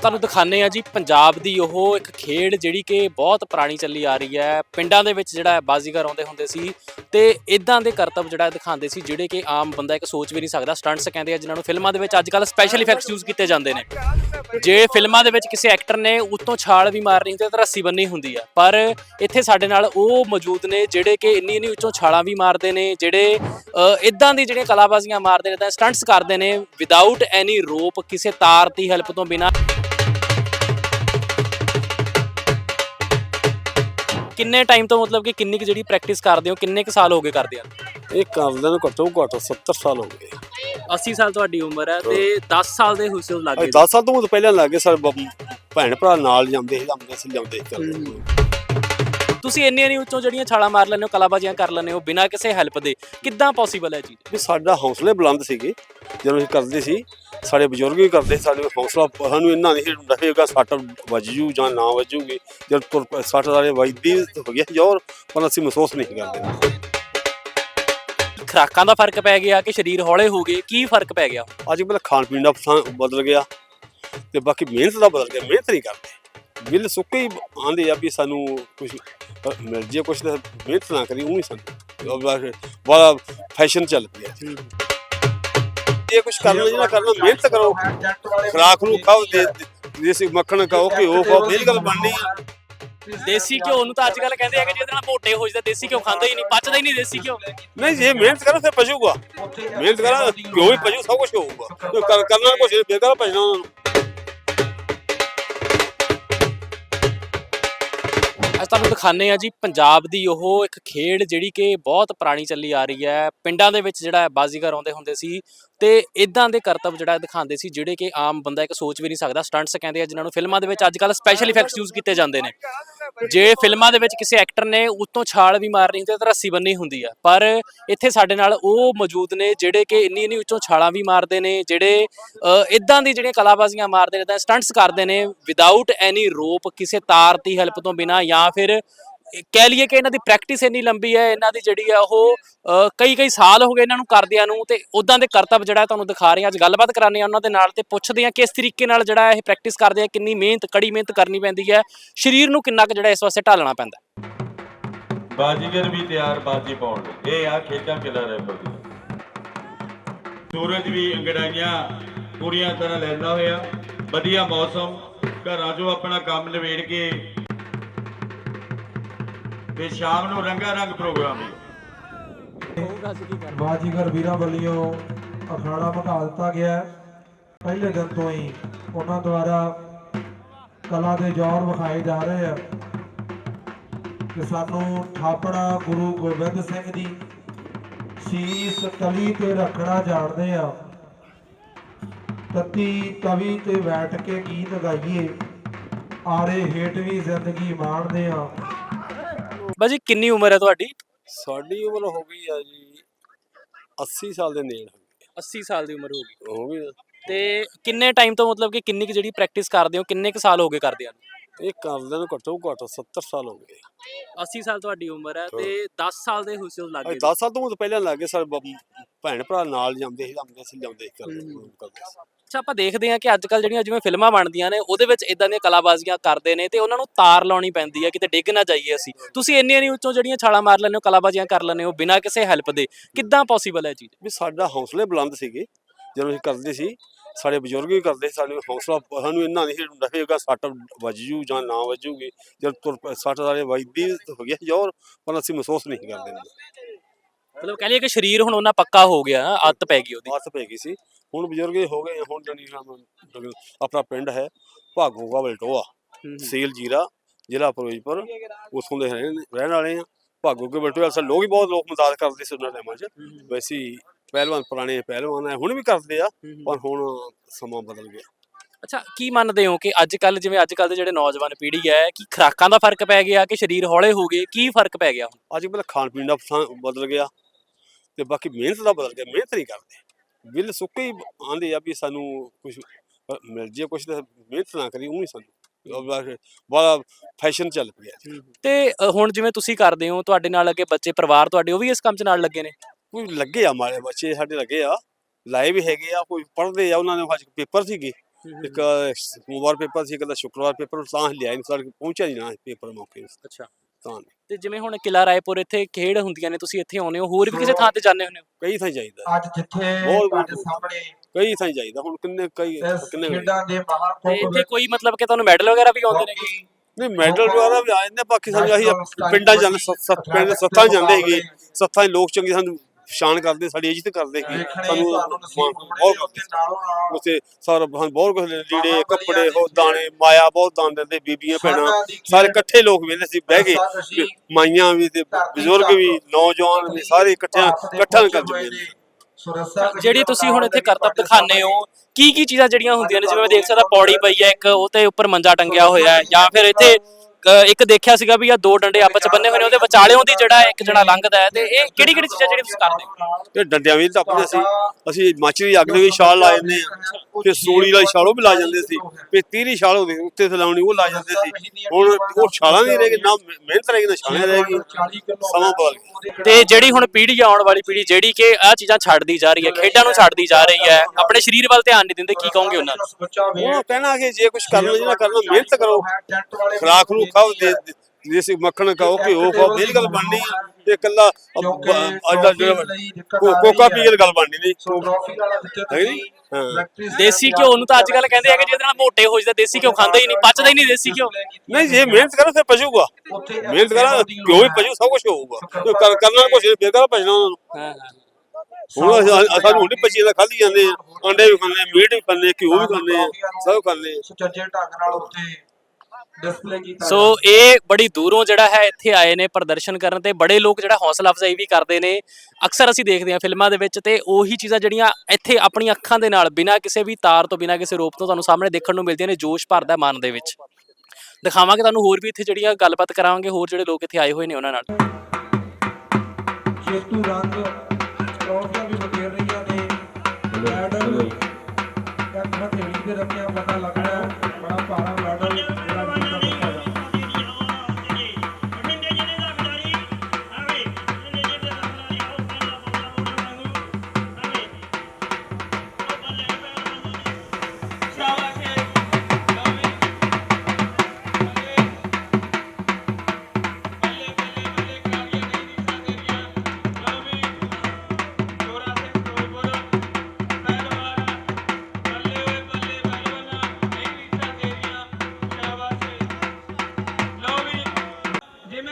ਤੁਹਾਨੂੰ ਦਿਖਾਣੇ ਆ ਜੀ, ਪੰਜਾਬ ਦੀ ਉਹ ਇੱਕ ਖੇਡ ਜਿਹੜੀ ਕਿ ਬਹੁਤ ਪੁਰਾਣੀ ਚੱਲੀ ਆ ਰਹੀ ਹੈ। ਪਿੰਡਾਂ ਦੇ ਵਿੱਚ ਜਿਹੜਾ ਹੈ ਬਾਜ਼ੀਗਰ ਆਉਂਦੇ ਹੁੰਦੇ ਸੀ ਤੇ ਇਦਾਂ ਦੇ ਕਰਤੱਵ ਜਿਹੜਾ ਦਿਖਾਉਂਦੇ ਸੀ, ਜਿਹੜੇ ਕਿ ਆਮ ਬੰਦਾ ਇੱਕ ਸੋਚ ਵੀ ਨਹੀਂ ਸਕਦਾ। ਸਟੰਟਸ ਕਹਿੰਦੇ ਆ ਜਿਨ੍ਹਾਂ ਨੂੰ ਫਿਲਮਾਂ ਦੇ ਵਿੱਚ ਅੱਜ ਕੱਲ ਸਪੈਸ਼ਲ ਇਫੈਕਟਸ ਯੂਜ਼ ਕੀਤੇ ਜਾਂਦੇ ਨੇ। ਜੇ ਫਿਲਮਾਂ ਦੇ ਵਿੱਚ ਕਿਸੇ ਐਕਟਰ ਨੇ ਉੱਤੋਂ ਛਾਲ ਵੀ ਮਾਰਨੀ ਹੁੰਦੀ ਹੈ ਤਾਂ ਰੱਸੀ ਬੰਨੀ ਹੁੰਦੀ ਆ। ਪਰ ਇੱਥੇ ਸਾਡੇ ਨਾਲ ਉਹ ਮੌਜੂਦ ਨੇ ਜਿਹੜੇ ਕਿ ਇੰਨੀ ਇੰਨੀ ਉੱਚੋਂ ਛਾਲਾਂ ਵੀ ਮਾਰਦੇ ਨੇ, ਜਿਹੜੇ ਇਦਾਂ ਦੀ ਜਿਹੜੀਆਂ ਕਲਾਬਾਜ਼ੀਆਂ ਮਾਰਦੇ ਨੇ ਤਾਂ ਸਟੰਟਸ ਕਰਦੇ ਨੇ ਵਿਦਆਊਟ ਐਨੀ ਰੋਪ ਕਿਸੇ ਤਾਰ ਦੀ ਹੈਲਪ ਤੋਂ ਬਿਨਾ। ਕਿੰਨੇ ਟਾਈਮ ਤੋਂ ਮਤਲਬ ਕਿ ਕਿੰਨੀ ਕੁ ਜਿਹੜੀ ਪ੍ਰੈਕਟਿਸ ਕਰਦੇ ਹੋ ਕਿੰਨੇ ਕੁ ਸਾਲ ਹੋ ਗਏ ਕਰਦੇ ਆ? ਇਹ ਕਰਦੇ ਨੂੰ ਘੱਟੋ ਘੱਟ 70 ਸਾਲ ਹੋ ਗਏ। 80 ਸਾਲ ਤੁਹਾਡੀ ਉਮਰ ਹੈ ਤੇ 10 ਸਾਲ ਦੇ ਹੁਸੇ ਲੱਗ ਗਏ 10 ਸਾਲ ਤੋਂ ਪਹਿਲਾਂ ਲੱਗੇ ਸਾਰੇ ਭੈਣ ਭਰਾ ਨਾਲ ਜਾਂਦੇ ਸੀ ਜਾਂਦੇ ਸੀ ਜਾਂਦੇ ਸੀ। ਕਰਦੇ ਤੁਸੀਂ ਇੰਨੀ ਇੰਨੀ ਉੱਚੋਂ ਜਿਹੜੀਆਂ ਛਾਲਾਂ ਮਾਰ ਲੈਂਦੇ ਹੋ ਕਲਾਬਾਜ਼ੀਆਂ ਕਰ ਲੈਂਦੇ ਹੋ ਬਿਨਾਂ ਕਿਸੇ ਹੈਲਪ ਦੇ ਕਿੱਦਾਂ ਪੋਸੀਬਲ ਹੈ ਵੀ ਸਾਡਾ ਹੌਸਲੇ ਬੁਲੰਦ ਸੀਗੇ ਜਦੋਂ ਅਸੀਂ ਕਰਦੇ ਸੀ ਸਾਡੇ ਬਜ਼ੁਰਗ ਵੀ ਕਰਦੇ ਸਾਡੇ ਹੌਸਲਾ ਸਾਨੂੰ ਇੰਨਾ ਨਹੀਂ ਹੁੰਦਾ ਸੀਗਾ ਸੱਟ ਵੱਜ ਜੂ ਜਾਂ ਨਾ ਵੱਜੂਗੀ ਜਦ ਸੱਟ ਸਾਡੇ ਵੱਜਦੀ ਹੋ ਗਿਆ ਜੋਰ ਪਰ ਅਸੀਂ ਮਹਿਸੂਸ ਨਹੀਂ ਕਰਦੇ। ਖੁਰਾਕਾਂ ਦਾ ਫ਼ਰਕ ਪੈ ਗਿਆ ਕਿ ਸਰੀਰ ਹੌਲੇ ਹੋ ਗਏ? ਕੀ ਫ਼ਰਕ ਪੈ ਗਿਆ? ਅੱਜ ਕੱਲ੍ਹ ਖਾਣ ਪੀਣ ਦਾ ਬਦਲ ਗਿਆ ਤੇ ਬਾਕੀ ਮਿਹਨਤ ਦਾ ਬਦਲ ਗਿਆ ਮਿਹਨਤ ਨਹੀਂ ਕਰਦੇ। ਬਿੱਲ ਸੁੱਕੇ ਹੀ ਆਂਦੇ ਆ ਵੀ ਸਾਨੂੰ ਕੁਝ ਮਿਲ ਜੇ ਕੁਝ ਤਾਂ ਮਿਹਨਤ ਨਾ ਕਰੀ ਉਹ ਨਹੀਂ ਸਾਨੂੰ। ਬੜਾ ਫੈਸ਼ਨ ਚੱਲ ਪਿਆ। ਇਹ ਕੁਝ ਕਰਨਾ ਜਿਹੜਾ ਕਰਨਾ ਮਿਹਨਤ ਕਰੋ। ਖਰਾਕ ਨੂੰ ਖਾਓ ਦੇਸੀ ਮੱਖਣ ਖਾਓ ਘਿਓ ਖਾਓ ਮੇਰੀ ਗੱਲ ਬਣਨੀ ਆ। ਦੇਸੀ ਘਿਓ ਨੂੰ ਤਾਂ ਅੱਜ ਕੱਲ ਕਹਿੰਦੇ ਆ ਕਿ ਜਿਹਦੇ ਨਾਲ ਮੋਟੇ ਹੋ ਜਾਂਦਾ ਦੇਸੀ ਘਿਓ ਖਾਂਦਾ ਹੀ ਨਹੀਂ ਪਚਦਾ ਹੀ ਨਹੀਂ ਦੇਸੀ ਘਿਓ। ਨਹੀਂ ਜੇ ਮਿਹਨਤ ਕਰੋ ਫਿਰ ਪਜੂਗਾ ਮਿਹਨਤ ਕਰਾਂ ਘਿਓ ਹੀ ਪਜੂ ਸਭ ਕੁਝ ਹੋਊਗਾ। ਕਰਨਾ ਕੁਝ ਫਿਰ ਕਰਾ ਭਜਣਾ ਉਹਨਾਂ ਨੂੰ। ਅੱਜ ਤੁਹਾਨੂੰ ਦਿਖਾਣੇ ਆ ਜੀ ਪੰਜਾਬ ਦੀ ਉਹ ਇੱਕ ਖੇਡ ਜਿਹੜੀ ਕਿ ਬਹੁਤ ਪੁਰਾਣੀ ਚੱਲੀ ਆ ਰਹੀ ਹੈ। ਪਿੰਡਾਂ ਦੇ ਵਿੱਚ ਜਿਹੜਾ ਬਾਜ਼ੀਗਰ ਆਉਂਦੇ ਹੁੰਦੇ ਸੀ ਤੇ ਇਦਾਂ ਦੇ ਕਰਤੱਵ ਜਿਹੜਾ ਦਿਖਾਉਂਦੇ ਸੀ, ਜਿਹੜੇ ਕਿ ਆਮ ਬੰਦਾ ਇੱਕ ਸੋਚ ਵੀ ਨਹੀਂ ਸਕਦਾ। ਸਟੰਟਸ ਕਹਿੰਦੇ ਆ ਜਿਨ੍ਹਾਂ ਨੂੰ ਫਿਲਮਾਂ ਦੇ ਵਿੱਚ ਅੱਜ ਕੱਲ ਸਪੈਸ਼ਲ ਇਫੈਕਟਸ ਯੂਜ਼ ਕੀਤੇ ਜਾਂਦੇ ਨੇ। ਜੇ ਫਿਲਮਾਂ ਦੇ ਵਿੱਚ ਕਿਸੇ ਐਕਟਰ ਨੇ ਉੱਤੋਂ ਛਾਲ ਵੀ ਮਾਰਨੀ ਹੁੰਦੀ ਹੈ ਤਾਂ ਰੱਸੀ ਬੰਨੀ ਹੁੰਦੀ ਆ। ਪਰ ਇੱਥੇ ਸਾਡੇ ਨਾਲ ਉਹ ਮੌਜੂਦ ਨੇ, ਜਿਹੜੇ ਕਿ ਇੰਨੀ ਇੰਨੀ ਉੱਚੋਂ ਛਾਲਾਂ ਵੀ ਮਾਰਦੇ ਨੇ, ਜਿਹੜੇ ਇਦਾਂ ਦੀ ਜਿਹੜੀਆਂ ਕਲਾਬਾਜ਼ੀਆਂ ਮਾਰਦੇ ਨੇ ਤਾਂ ਸਟੰਟਸ ਕਰਦੇ ਨੇ ਵਿਦਆਊਟ ਐਨੀ ਰੋਪ ਕਿਸੇ ਤਾਰ ਦੀ ਹੈਲਪ ਤੋਂ ਬਿਨਾ ਜਾਂ ਫਿਰ ਕਹਿ ਲਈਏ ਕਿ ਇਹਨਾਂ ਦੀ ਪ੍ਰੈਕਟਿਸ ਇੰਨੀ ਲੰਬੀ ਹੈ, ਇਹਨਾਂ ਦੀ ਜਿਹੜੀ ਆ ਉਹ ਕਈ ਕਈ ਸਾਲ ਹੋ ਗਏ ਇਹਨਾਂ ਨੂੰ ਕਰਦਿਆਂ ਨੂੰ ਤੇ ਉਦਾਂ ਦੇ ਕਰਤੱਵ ਜਿਹੜਾ ਤੁਹਾਨੂੰ ਦਿਖਾ ਰਹੇ ਹਾਂ, ਅੱਜ ਗੱਲਬਾਤ ਕਰਾਉਂਦੇ ਆ ਉਹਨਾਂ ਦੇ ਨਾਲ ਤੇ ਪੁੱਛਦੇ ਆ ਕਿਸ ਤਰੀਕੇ ਨਾਲ ਜਿਹੜਾ ਇਹ ਪ੍ਰੈਕਟਿਸ ਕਰਦੇ ਆ, ਕਿੰਨੀ ਮਿਹਨਤ, ਕੜੀ ਮਿਹਨਤ ਕਰਨੀ ਪੈਂਦੀ ਹੈ, ਸਰੀਰ ਨੂੰ ਕਿੰਨਾ ਕੁ ਜਿਹੜਾ ਇਸ ਵਾਸਤੇ ਢਾਲਣਾ ਪੈਂਦਾ ਬਾਜੀਗਰ ਵੀ ਤਿਆਰ ਬਾਜੀ ਪਾਉਣ ਲਈ ਇਹ ਆ ਖੇਡਾਂ ਕਿਲਾ ਰੈਪਰ ਦੀ ਸੂਰਜ ਵੀ ਅੰਗੜਾਈਆਂ ਪੂਰੀਆਂ ਤਰ੍ਹਾਂ ਲੈਂਦਾ ਹੋਇਆ, ਵਧੀਆ ਮੌਸਮ, ਘਰਾਂ 'ਚੋਂ ਆਪਣਾ ਕੰਮ ਨਿਬੇੜ ਕੇ ਤੇ ਸ਼ਾਮ ਨੂੰ ਰੰਗਾ ਰੰਗ ਪ੍ਰੋਗਰਾਮ। ਹੈ ਬਾਜੀਗਰ ਵੀਰਾਂ ਵੱਲੋਂ ਅਖਾੜਾ ਭਗਾ ਦਿੱਤਾ ਗਿਆ ਪਹਿਲੇ ਦਿਨ ਤੋਂ ਹੀ ਉਹਨਾਂ ਦੁਆਰਾ ਕਲਾ ਦੇ ਜੌਹਰ ਵਿਖਾਏ ਜਾ ਰਹੇ ਆ। ਕਿ ਸਾਨੂੰ ਥਾਪੜਾ ਗੁਰੂ ਗੋਬਿੰਦ ਸਿੰਘ ਦੀ ਸੀਸ ਤਲੀ ਤੇ ਰੱਖਣਾ ਜਾਣਦੇ ਆ। ਤਤੀ ਤਵੀ ਤੇ ਬੈਠ ਕੇ ਗੀਤ ਗਾਈਏ। ਆਰੇ ਹੇਠ ਵੀ ਜ਼ਿੰਦਗੀ ਮਾਣਦੇ ਆ। ਬਾਜੀ ਕਿੰਨੀ ਉਮਰ ਹੈ ਤੁਹਾਡੀ? ਸਾਡੀ ਉਮਰ ਹੋ ਗਈ ਆ ਜੀ 80 ਸਾਲ ਦੇ ਨੇੜੇ 80 ਸਾਲ ਦੀ ਉਮਰ ਹੋ ਗਈ। ਹੋ ਗਈ ਆ। ਤੇ ਕਿੰਨੇ ਟਾਈਮ ਤੋਂ ਮਤਲਬ ਕਿ ਕਿੰਨੀ ਕੁ ਜਿਹੜੀ ਪ੍ਰੈਕਟਿਸ ਕਰਦੇ ਹੋ ਕਿੰਨੇ ਕੁ ਸਾਲ ਹੋ ਗਏ ਕਰਦਿਆਂ ਨੂੰ ਇਹ ਕਰਦੇ ਨੂੰ ਘੱਟੋ ਘੱਟ 70 ਸਾਲ ਹੋ ਗਏ। 80 ਸਾਲ ਤੁਹਾਡੀ ਉਮਰ ਹੈ ਤੇ 10 ਸਾਲ ਦੇ ਹੁਸੇ ਲੱਗ ਗਏ। 10 ਸਾਲ ਤੋਂ ਪਹਿਲਾਂ ਲੱਗੇ ਸਾਰੇ ਬ- ਭੈਣ ਭਰਾ ਨਾਲ ਜਾਂਦੇ ਸੀ ਜਾਂਦੇ ਸੀ ਜਾਂਦੇ ਸੀ ਕਰਦੇ ਕਰਦੇ ਸੀ। ਅੱਛਾ ਆਪਾਂ ਦੇਖਦੇ ਹਾਂ ਕਿ ਅੱਜ ਕੱਲ ਜਿਹੜੀਆਂ ਜਿਵੇਂ ਫਿਲਮਾਂ ਬਣਦੀਆਂ ਨੇ ਉਹਦੇ ਵਿੱਚ ਇਦਾਂ ਦੀਆਂ ਕਲਾਬਾਜ਼ੀਆਂ ਕਰਦੇ ਨੇ ਤੇ ਉਹਨਾਂ ਨੂੰ ਤਾਰ ਲਾਉਣੀ ਪੈਂਦੀ ਹੈ ਕਿਤੇ ਡਿੱਗ ਨਾ ਜਾਈਏ ਅਸੀਂ। ਤੁਸੀਂ ਇੰਨੀ ਇੰਨੀ ਉੱਚੋਂ ਜਿਹੜੀਆਂ ਛਾਲਾਂ ਮਾਰ ਲੈਂਦੇ ਹੋ ਕਲਾਬਾਜ਼ੀਆਂ ਕਰ ਲੈਂਦੇ ਹੋ ਬਿਨਾਂ ਕਿਸੇ ਹੈਲਪ ਦੇ ਕਿੱਦਾਂ ਪੋਸੀਬਲ ਹੈ ਇਹ ਚੀਜ਼? ਵੀ ਸਾਡਾ ਹੌਸਲੇ ਬੁਲੰਦ ਸੀਗੇ ਜਦੋਂ ਅਸੀਂ ਕਰਦੇ ਸੀ ਸਾਡੇ ਬਜ਼ੁਰਗ ਵੀ ਕਰਦੇ ਸੀ ਸਾਡੇ ਹੌਸਲਾ ਸਾਨੂੰ ਇੰਨਾ ਨਹੀਂ ਹੁੰਦਾ ਸੀਗਾ ਸੱਟ ਵੱਜ ਜੂ ਜਾਂ ਨਾ ਵੱਜੂਗੀ ਜਦ ਤੁਰ ਸੱਟ ਸਾਡੇ ਵੱਜਦੀ ਹੋ ਗਿਆ ਜੋਰ ਪਰ ਅਸੀਂ ਮਹਿਸੂਸ ਨਹੀਂ ਕਰਦੇ ਮਤਲਬ ਕਹਿ ਲਈਏ ਕਿ ਸਰੀਰ ਹੁਣ ਉਹਨਾਂ ਪੱਕਾ ਹੋ ਗਿਆ ਆਦਤ ਪੈ ਗਈ ਉਹਦੀ। ਬਾਤ ਪੈ ਗਈ ਸੀ। ਹੁਣ ਬਜ਼ੁਰਗ ਹੀ ਹੋ ਗਏ ਹੁਣ ਜਣੀ ਆਪਣਾ ਪਿੰਡ ਹੈ ਭਾਗੋਗਾ ਬਲਟੋਆ ਤਹਿਸੀਲ ਜੀਰਾ ਜ਼ਿਲ੍ਹਾ ਫਿਰੋਜ਼ਪੁਰ ਉਥੋਂ ਦੇ ਰਹਿਣ ਵਾਲੇ ਆ ਭਾਗੋ ਕੇ ਬਲਟੋਆ ਅਸਲ ਲੋਕ ਹੀ ਬਹੁਤ ਲੋਕ ਮਦਦ ਕਰਦੇ ਸੀ ਉਹਨਾਂ ਟਾਈਮਾਂ 'ਚ। ਵੈਸੇ ਪਹਿਲਵਾਨ ਪੁਰਾਣੇ ਪਹਿਲਵਾਨ ਆ ਹੁਣ ਵੀ ਕਰਦੇ ਆ ਪਰ ਹੁਣ ਸਮਾਂ ਬਦਲ ਗਿਆ। ਅੱਛਾ ਕੀ ਮੰਨਦੇ ਹੋ ਕਿ ਅੱਜ ਕੱਲ ਜਿਵੇਂ ਅੱਜ ਕੱਲ ਦੇ ਜਿਹੜੇ ਨੌਜਵਾਨ ਪੀੜ੍ਹੀ ਹੈ ਕਿ ਖੁਰਾਕਾਂ ਦਾ ਫ਼ਰਕ ਪੈ ਗਿਆ ਕਿ ਸਰੀਰ ਹੌਲੇ ਹੋ ਗਏ ਕੀ ਫ਼ਰਕ ਪੈ ਗਿਆ ਹੁਣ? ਅੱਜ ਕੱਲ੍ਹ ਖਾਣ ਪੀਣ ਦਾ ਬਦਲ ਗਿਆ ਤੇ ਬਾਕੀ ਮਿਹਨਤ ਦਾ ਬਦਲ ਗਿਆ ਮਿਹਨਤ ਨਹੀਂ ਕਰਦੇ। ਬਿੱਲ ਸੁੱਕੇ ਹੀ ਆਂਦੇ ਆ ਵੀ ਸਾਨੂੰ ਕੁਝ ਮਿਲ ਜੇ ਕੁਝ ਤਾਂ ਮਿਹਨਤ ਨਾ ਕਰੀ ਉਹ ਨਹੀਂ ਸਾਨੂੰ। ਬੜਾ ਫੈਸ਼ਨ ਚੱਲ ਪਿਆ। ਤੇ ਅ, ਹੁਣ ਜਿਵੇਂ ਤੁਸੀਂ ਕਰਦੇ ਹੋ ਤੁਹਾਡੇ ਨਾਲ ਅੱਗੇ ਬੱਚੇ ਪਰਿਵਾਰ ਤੁਹਾਡੇ ਉਹ ਵੀ ਇਸ ਕੰਮ 'ਚ ਨਾਲ ਲੱਗੇ ਨੇ? ਕੋਈ ਲੱਗੇ ਆ ਮਾਰੇ ਬੱਚੇ ਸਾਡੇ ਲੱਗੇ ਆ। ਲਾਏ ਵੀ ਹੈਗੇ ਆ ਕੋਈ ਪੜ੍ਹਦੇ ਆ ਉਹਨਾਂ ਦੇ ਅੱਜ ਪੇਪਰ ਸੀਗੇ। ਇੱਕ ਸੋਮਵਾਰ ਪੇਪਰ ਸੀ ਇੱਕ ਦਾ ਸ਼ੁੱਕਰਵਾਰ ਪੇਪਰ ਤਾਂ ਲਿਆ ਨਹੀਂ ਸਾਡੇ ਕੋਲ ਪਹੁੰਚਿਆ ਨਹੀਂ ਨਾ ਪੇਪਰ ਮੌਕੇ ਤੇ, ਅੱਛਾ। ਤਾਂ। ਤੇ ਜਿਵੇਂ ਹੁਣ ਕਿਲਾ ਰਾਏਪੁਰ ਇੱਥੇ ਖੇਡ ਹੁੰਦੀਆਂ ਨੇ ਤੁਸੀਂ ਇੱਥੇ ਆਉਂਦੇ ਹੋ ਹੋਰ ਵੀ ਕਿਸੇ ਥਾਂ ਤੇ ਜਾਂਦੇ ਹੁੰਦੇ ਹੋ? ਕਈ ਥਾਂ ਜਾਈਦਾ। ਅੱਜ ਜਿੱਥੇ ਬਹੁਤ- ਤੁਹਾਡੇ ਸਾਹਮਣੇ ਕਈ ਥਾਂ ਜਾਈਦਾ ਹੁਣ ਕਿੰਨੇ ਕਈ ਇਸ ਕਿੰਨੇ ਖੇਡਾਂ ਦੇ ਤੇ ਇੱਥੇ ਕੋਈ ਮਤਲਬ ਕਿ ਤੁਹਾਨੂੰ ਮੈਡਲ ਵਗੈਰਾ ਵੀ ਆਉਂਦੇ ਨੇ ਹਾਕੀ, ਨਹੀਂ ਮੈਡਲ ਵਗੈਰਾ ਵੀ ਆ ਜਾਂਦੇ ਬਾਕੀ ਸਾਨੂੰ ਅਸੀਂ ਪਿੰਡਾਂ 'ਚ ਜਾਂਦੇ ਸੱਤ ਸੱਤ ਪਿੰਡ ਦੇ ਸੱਤਾਂ 'ਚ ਜਾਂਦੇ ਸੀਗੇ ਸੱਤਾਂ 'ਚ ਲੋਕ ਚੰਗੇ ਸਾਨੂੰ ਪਛਾਣ ਕਰਦੇ ਸਾਡੀ ਇੱਜ਼ਤ ਕਰਦੇ ਸਾਨੂੰ ਬਹੁਤ ਉਸੇ ਸਾਰਾ ਬਹੁਤ ਕੁਝ ਲੀੜੇ ਕੱਪੜੇ ਹੋ ਦਾਣੇ ਮਾਇਆ ਬਹੁਤ ਦਾਨ ਦਿੰਦੇ ਬੀਬੀਆਂ ਭੈਣਾਂ। ਸਾਰੇ ਇਕੱਠੇ ਲੋਕ ਵੇਲੇ ਸੀ ਬਹਿ ਵੀ ਮਾਈਆਂ ਵੀ ਤੇ ਬਜ਼ੁਰਗ ਵੀ ਨੌਜਵਾਨ ਵੀ ਸਾਰੇ ਇਕੱਠਿਆਂ ਇਕੱਠਾ ਕਰ ਨੇ ਜਿਹੜੀ ਤੁਸੀਂ ਹੁਣ ਇੱਥੇ ਕਰਤਬ ਦਿਖਾਣੇ ਹੋ ਕੀ ਕੀ ਚੀਜ਼ਾਂ ਜਿਹੜੀਆਂ ਹੁੰਦੀਆਂ ਨੇ? ਜਿਵੇਂ ਮੈਂ ਦੇਖ ਸਕਦਾ ਪੌੜੀ ਪਈ ਹੈ ਇੱਕ ਉਹ ਤੇ ਉੱਪਰ ਮੰਜਾ ਟੰਗਿਆ ਹੋਇਆ ਹੈ ਜਾਂ ਫਿਰ ਇੱਥੇ ਅ, ਇੱਕ ਦੇਖਿਆ ਸੀਗਾ ਵੀ ਆ ਦੋ ਡੰਡੇ ਆਪਸ ਚ ਬੰਨੇ ਹੋਏ ਨੇ ਉਹਦੇ ਵਿਚਾਲਿਓਂ ਦੀ ਜਿਹੜਾ ਇੱਕ ਜਣਾ ਲੰਘਦਾ ਹੈ ਤੇ ਇਹ ਕਿਹੜੀ ਕਿਹੜੀ ਚੀਜ਼ਾਂ ਜਿਹੜੀ ਤੁਸੀਂ ਕਰਦੇ ਹੋ? ਤੇ ਡੰਡਿਆਂ ਵੀ ਟੱਪਦੇ ਸੀ ਅਸੀਂ ਮਾਚੀ ਦੀ ਅੱਗ ਦੇ ਵੀ ਛਾਲ ਲਾ ਜਾਂਦੇ ਆ ਤੇ ਸੂਲੀ ਵਾਲੀ ਛਾਲ ਵੀ ਲਾ ਜਾਂਦੇ ਸੀ ਤੇ ਤੀਰੀ ਛਾਲ ਉਹਦੇ ਉੱਤੇ ਥਲਾਉਣੀ ਉਹ ਲਾ ਜਾਂਦੇ ਸੀ। ਹੁਣ ਉਹ ਛਾਲਾਂ ਨਹੀਂ ਰਹਿ ਗਈ ਨਾ ਮਿਹਨਤ ਰਹਿ ਗਈ ਨਾ ਛਾਲਾਂ ਰਹਿ ਗਈ ਸਮਾਂ ਬਦਲ ਗਿਆ। ਤੇ ਜਿਹੜੀ ਹੁਣ ਪੀੜ੍ਹੀ ਆਉਣ ਵਾਲੀ ਪੀੜ੍ਹੀ ਜਿਹੜੀ ਕਿ ਆ ਚੀਜ਼ਾਂ ਛੱਡਦੀ ਜਾ ਰਹੀ ਹੈ ਖੇਡਾਂ ਨੂੰ ਛੱਡਦੀ ਜਾ ਰਹੀ ਹੈ ਆਪਣੇ ਸਰੀਰ ਵੱਲ ਧਿਆਨ ਨਹੀਂ ਦਿੰਦੇ ਕੀ ਕਹੋਗੇ ਉਹਨਾਂ ਨੂੰ? ਉਹ ਕਹਿਣਾ ਕਿ ਜੇ ਕੁਝ ਕਰਨਾ ਜਿਹੜਾ ਕਰਨਾ ਮਿਹਨਤ ਕਰੋ। ਖਰਾਕ ਨੂੰ ਖਾਓ ਦੇ ਦੇ- ਦੇਸੀ ਮੱਖਣ ਖਾਓ ਘਿਓ ਖਾਓ ਮੇਰੀ ਗੱਲ ਬਣਨੀ ਆ। ਤੇ ਇਕੱਲਾ ਅੱਡਾ ਜਿਹੜਾ ਕੋ- ਕੋਕਾ ਪੀ ਕੇ ਗੱਲ ਬਣਨੀ ਨਹੀਂ। ਹੈ ਨੀ? ਹਾਂ। ਦੇਸੀ ਘਿਓ ਨੂੰ ਤਾਂ ਅੱਜ ਕੱਲ ਕਹਿੰਦੇ ਆ ਕਿ ਜਿਹਦੇ ਨਾਲ ਮੋਟੇ ਹੋ ਜਾਂਦਾ ਦੇਸੀ ਘਿਓ ਖਾਂਦਾ ਹੀ ਨਹੀਂ ਪਚਦਾ ਹੀ ਨਹੀਂ ਦੇਸੀ ਘਿਓ। ਨਹੀਂ ਜੇ ਮਿਹਨਤ ਕਰੋ ਫਿਰ ਪਜੂਗਾ ਮਿਹਨਤ ਕਰਾਂ ਘਿਓ ਵੀ ਪਜੂ ਸਭ ਕੁਝ ਹੋਊਗਾ। ਕਰ- ਕਰਨਾ ਕੁਝ ਬੇਕਾਰ ਭਜਣਾ ਉਹਨਾਂ ਨੂੰ। ਹਾਂ ਹਾਂ। ਹੁਣ ਅਸੀਂ- ਸਾਨੂੰ ਹੁਣ ਪੱਚੀ ਦਾ ਖਾਧੀ ਜਾਂਦੇ ਆ। ਅੰਡੇ ਵੀ ਖਾਂਦੇ ਮੀਟ ਵੀ ਖਾਂਦੇ ਘਿਓ ਵੀ ਖਾਂਦੇ ਆ ਸਭ ਖਾਂਦੇ ਸੁਚੱਜੇ ਢੰਗ ਨਾਲ ਉੱਤੇ ਡਿਸਪਲੇ ਕੀਤਾ ਸੋ ਇਹ ਬੜੀ ਦੂਰੋਂ ਜਿਹੜਾ ਹੈ ਇੱਥੇ ਆਏ ਨੇ ਪ੍ਰਦਰਸ਼ਨ ਕਰਨ ਤੇ ਬੜੇ ਲੋਕ ਜਿਹੜਾ ਹੌਸਲਾ ਅਫਜ਼ਾਈ ਵੀ ਕਰਦੇ ਨੇ। ਅਕਸਰ ਅਸੀਂ ਦੇਖਦੇ ਹਾਂ ਫਿਲਮਾਂ ਦੇ ਵਿੱਚ ਤੇ ਉਹੀ ਚੀਜ਼ਾਂ ਜਿਹੜੀਆਂ ਇੱਥੇ ਆਪਣੀਆਂ ਅੱਖਾਂ ਦੇ ਨਾਲ ਬਿਨਾਂ ਕਿਸੇ ਵੀ ਤਾਰ ਤੋਂ ਬਿਨਾਂ ਕਿਸੇ ਰੋਪ ਤੋਂ ਤੁਹਾਨੂੰ ਸਾਹਮਣੇ ਦੇਖਣ ਨੂੰ ਮਿਲਦੀਆਂ ਨੇ ਜੋਸ਼ ਭਰਦਾ ਮਨ ਦੇ ਵਿੱਚ। ਦਿਖਾਵਾਂਗੇ ਤੁਹਾਨੂੰ ਹੋਰ ਵੀ ਇੱਥੇ ਜਿਹੜੀਆਂ ਗੱਲਬਾਤ ਕਰਾਵਾਂਗੇ ਹੋਰ ਜਿਹੜੇ ਲੋਕ ਇੱਥੇ ਆਏ ਹੋਏ ਨੇ ਉਹਨਾਂ ਨਾਲ। ਜੇਤੂ ਰੰਗ ਟਰੋਫੀਆਂ ਵੀ ਵਗੇਰ ਰਹੀਆਂ ਨੇ ਮੈਡਲ ਹਥੇਲੀ ਤੇ ਰੱਖਿਆ ਪਤਾ ਲੱਗਦਾ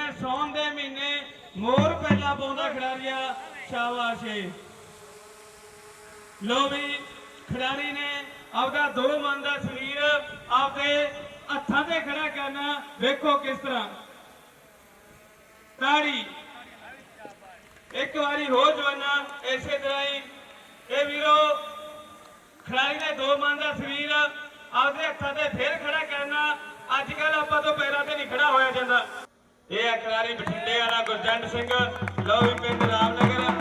ਜਿਵੇਂ ਸੌਣ ਦੇ ਮਹੀਨੇ ਮੋਰ ਪਹਿਲਾ ਪਾਉਂਦਾ ਖਿਡਾਰੀਆ ਸ਼ਾਬਾਸ਼ ਏ ਲੋ ਵੀ, ਖਿਡਾਰੀ ਨੇ ਆਪਦਾ ਦੋ ਮਨ ਦਾ ਸਰੀਰ ਆਪਦੇ ਹੱਥਾਂ ਤੇ ਖੜਾ ਕਰਨਾ, ਵੇਖੋ ਕਿਸ ਤਰ੍ਹਾਂ। ਤਾੜੀ। ਇੱਕ ਵਾਰੀ ਹੋਰ ਜਵਾਨਾ ਇਸੇ ਤਰ੍ਹਾਂ ਹੀ। ਇਹ ਵੀਰੋ, ਖਿਡਾਰੀ ਨੇ ਦੋ ਮਨ ਦਾ ਸਰੀਰ ਆਪਦੇ ਹੱਥਾਂ ਤੇ ਫੇਰ ਖੜਾ ਕਰਨਾ ਅੱਜ ਕੱਲ ਆਪਾਂ ਤੋਂ ਪੈਰਾਂ ਤੇ ਨਹੀਂ ਖੜਾ ਹੋਇਆ ਜਾਂਦਾ। ਇਹ ਹੈ ਖਿਡਾਰੀ ਬਠਿੰਡੇ ਵਾਲਾ ਗੁਰਜੰਟ ਸਿੰਘ ਲੋ ਵੀ ਪਿੰਡ ਰਾਮਨਗਰ।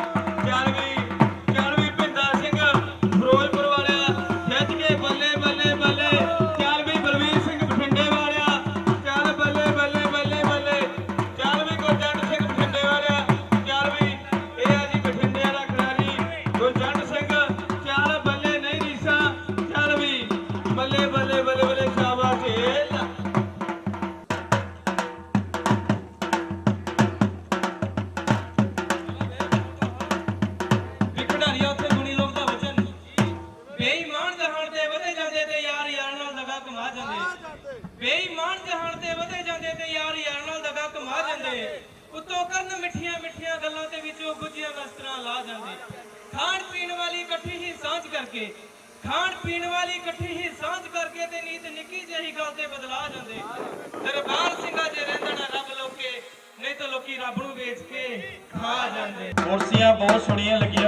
ਉੱਤੋਂ ਕਰਨ ਮਿੱਠੀਆਂ ਮਿੱਠੀਆਂ ਗੱਲਾਂ ਤੇ ਵਿੱਚੋਂ ਗੁੱਜੀਆਂ ਵਸਤਰਾਂ ਲਾ ਜਾਂਦੇ। ਖਾਣ ਪੀਣ ਵਾਲੀ ਇਕੱਠੀ ਹੀ ਸਾਂਝ ਕਰਕੇ, ਖਾਣ ਪੀਣ ਵਾਲੀ ਇਕੱਠੀ ਹੀ ਸਾਂਝ ਕਰਕੇ ਤੇ ਨੀਤ ਨਿੱਕੀ ਜਿਹੀ ਗੱਲ ਤੇ ਬਦਲਾ ਜਾਂਦੇ। ਦਰਬਾਰ ਸਿੰਘਾਂ ਜੇ ਰਹਿੰਦਾ ਰੱਬ ਲੋਕੇ, ਨਹੀਂ ਤਾਂ ਲੋਕੀ ਰੱਬ ਨੂੰ ਵੇਚ ਕੇ ਖਾ ਜਾਂਦੇ। ਕੁਰਸੀਆਂ ਬਹੁਤ ਸੋਹਣੀਆਂ ਲੱਗੀਆਂ